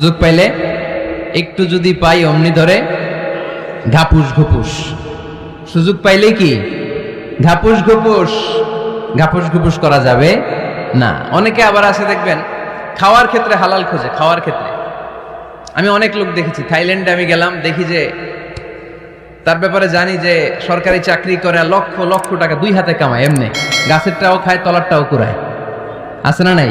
সুযোগ পাইলে একটু যদি পাই, অমনি ধরে ঘাপুস ঘুপুস। সুযোগ পাইলে কি? ঘাপুস ঘুপুস। ঘাপুস ঘুপুস করা যাবে না। অনেকে আবার আছে, দেখবেন, খাওয়ার ক্ষেত্রে হালাল খোঁজে, খাওয়ার ক্ষেত্রে। আমি অনেক লোক দেখেছি, থাইল্যান্ডে আমি গেলাম, দেখি যে তার ব্যাপারে জানি যে সরকারি চাকরি করে লক্ষ লক্ষ টাকা দুই হাতে কামায়, এমনি। গাছেরটাও খায়, তলারটাও কুড়ায়। আছে না নাই?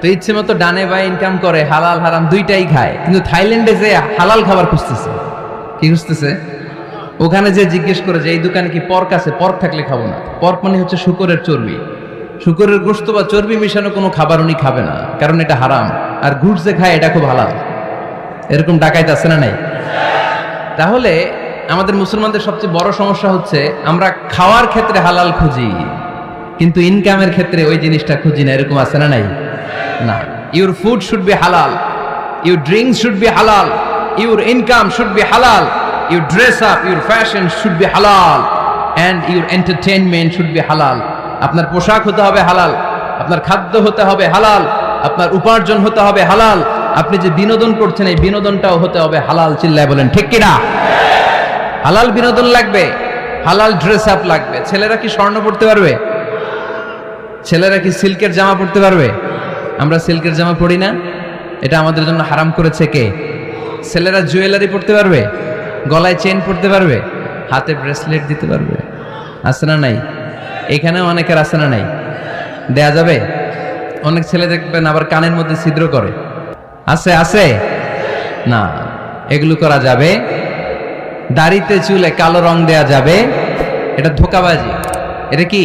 তো ইচ্ছে মতো ডানে বা ইনকাম করে, হালাল, হারাম দুইটাই খায়। কিন্তু থাইল্যান্ডে যে হালাল খাবার খুঁজতেছে, কি খুঁজতেছে? ওখানে যে জিজ্ঞেস করে যে, এই দোকানে কি পর্ক আছে? পর্ক থাকলে খাব না। পর্ক মানে হচ্ছে শুকরের চর্বি। শুকরের গোস্ত বা চর্বি মিশানো কোনো খাবার উনি খাবে না, কারণ এটা হারাম। আর ঘুষ যে খায়, এটা খুব হালাল। এরকম ডাকাইত আছে না নাই? তাহলে আমাদের মুসলমানদের সবচেয়ে বড় সমস্যা হচ্ছে, আমরা খাওয়ার ক্ষেত্রে হালাল খুঁজি, কিন্তু ইনকামের ক্ষেত্রে ওই জিনিসটা খুঁজি না, এরকম আছে না নাই? না। Your food should be halal your drinks should be halal your income should be halal your dress up your fashion should be halal and your entertainment should be halal আপনার পোশাক হতে হবে হালাল। আপনার খাদ্য হতে হবে হালাল। আপনার উপার্জন হতে হবে হালাল। আপনি যে বিনোদন করছেন, এই বিনোদনটাও হতে হবে হালাল, চিল্লায় বলেন, ঠিক কিনা? হালাল বিনোদন লাগবে, হালাল ড্রেস আপ লাগবে। ছেলেরা কি স্বর্ণ পড়তে পারবে? ছেলেরা কি সিল্কের জামা পড়তে পারবে? আমরা সিল্কের জামা পড়ি না? এটা আমাদের জন্য হারাম করেছে কে? ছেলেরা জুয়েলারি পড়তে পারবে? গলায় চেন পড়তে পারবে? হাতে ব্রেসলেট দিতে পারবে? আছে না নাই? এখানেও অনেকের আছে না নাই? দেয়া যাবে? অনেক ছেলে দেখবেন আবার কানের মধ্যে ছিদ্র করে। আছে আছে? না, এগুলো করা যাবে। দাড়িতে চুলে কালো রং দেয়া যাবে। এটা ধোকাবাজি। এটা কি?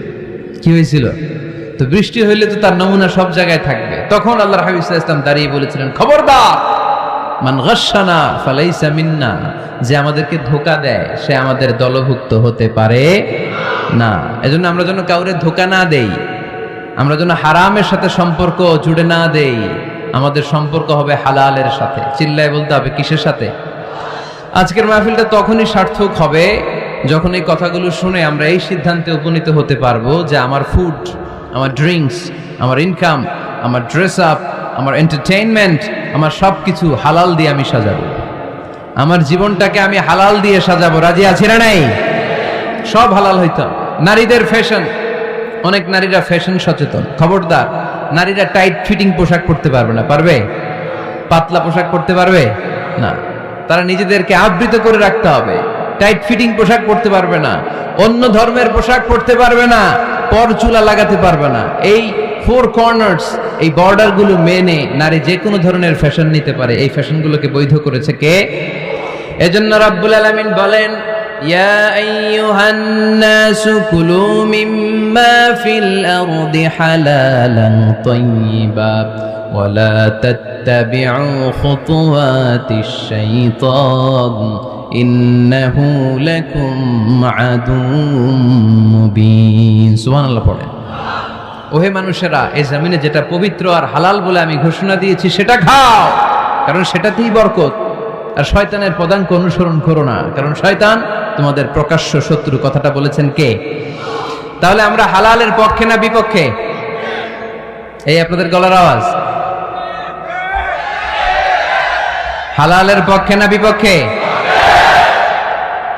কি হয়েছিল? তো বৃষ্টি হইলে তো তার নমুনা সব জায়গায় থাকবে। তখন আল্লাহর হাবিব ইসলাম দাঁড়িয়ে বলেছিলেন, খবরদার, মান গাশানা ফালাইসা মিন্না, যে আমাদেরকে ধোকা দেয়, সে আমাদের দলভুক্ত হতে পারে না। এজন্য আমরা যেন কাউরে ধোকা না দেই, আমরা যেন হারামের সাথে সম্পর্ক জুড়ে না দেই, আমাদের সম্পর্ক হবে হালালের সাথে। চিল্লায় বলতে হবে কিসের সাথে? আজকের মাহফিলটা তখনই সার্থক হবে যখন এই কথাগুলো শুনে আমরা এই সিদ্ধান্তে উপনীত হতে পারব যে আমার ফুড আমার ড্রিঙ্কস আমার ইনকাম আমার ড্রেস আপ আমার এন্টারটেইনমেন্ট আমার সব কিছু হালাল দিয়ে আমি সাজাবো। আমার জীবনটাকে আমি হালাল দিয়ে সাজাবো। রাজি আছি না নাই? সব হালাল হইতো। নারীদের ফ্যাশন অনেক নারীরা ফ্যাশন সচেতন। খবরদার। নারীরা টাইট ফিটিং পোশাক পরতে পারবে না। পারবে? পাতলা পোশাক পরতে পারবে? না। তারা নিজেদেরকে আবৃত করে রাখতে হবে। টাইট ফিটিং পোশাক পরতে পারবে না, অন্য ধর্মের পোশাক পরতে পারবে না পরচুলা লাগাতে পারবে না। এই ফোর কর্নার্স এই বর্ডারগুলো মেনে নারী যে কোনো ধরনের ফ্যাশন নিতে পারে। এই ফ্যাশনগুলোকে বৈধ করেছে কে? এজন্য রাব্বুল আলামিন বলেন, ইয়া আইয়ুহান নাস কুলু মিম্মা ফিল আরদি হালালান তাইয়্যিবা ওয়ালা তাত্তাবিউ খুতুওয়াতিশ শাইতান। ইন্নাহু লাকুম আদুম মুবিন। সুবহানাল্লাহ পড়ে। ওহে মানুষেরা, এই জমিনে যেটা পবিত্র আর হালাল বলে আমি ঘোষণা দিয়েছি, সেটা খাও। কারণ সেটাতেই বরকত। আর শয়তানের পদাঙ্ক অনুসরণ করো না। কারণ শয়তান তোমাদের প্রকাশ্য শত্রু। কথাটা বলেছেন কে? তাহলে আমরা হালালের পক্ষে না বিপক্ষে? এই আপনাদের গলার আওয়াজ। হালালের পক্ষে না বিপক্ষে?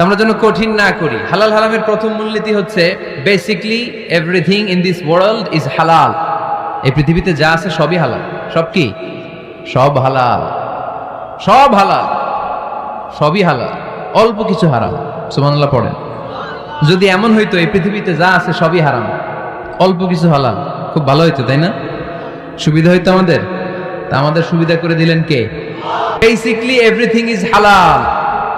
আমরা যেন কঠিন না করি। হালাল হারামের প্রথম মূলনীতি হচ্ছে basically everything in this world is halal এই পৃথিবীতে যা আছে সবই হালাল। সব কি? সব হালাল। সব হালাল। সবই হালাল। অল্প কিছু হারাম। সুবহানাল্লাহ পড়েন। যদি এমন হইতো, এই পৃথিবীতে যা আছে সবই হারাম। অল্প কিছু হালাল। খুব ভালো হইতো, তাই না? সুবিধা হইতো আমাদের? তা আমাদের সুবিধা করে দিলেন কে? বেসিকলি এভরিথিং ইজ হালাল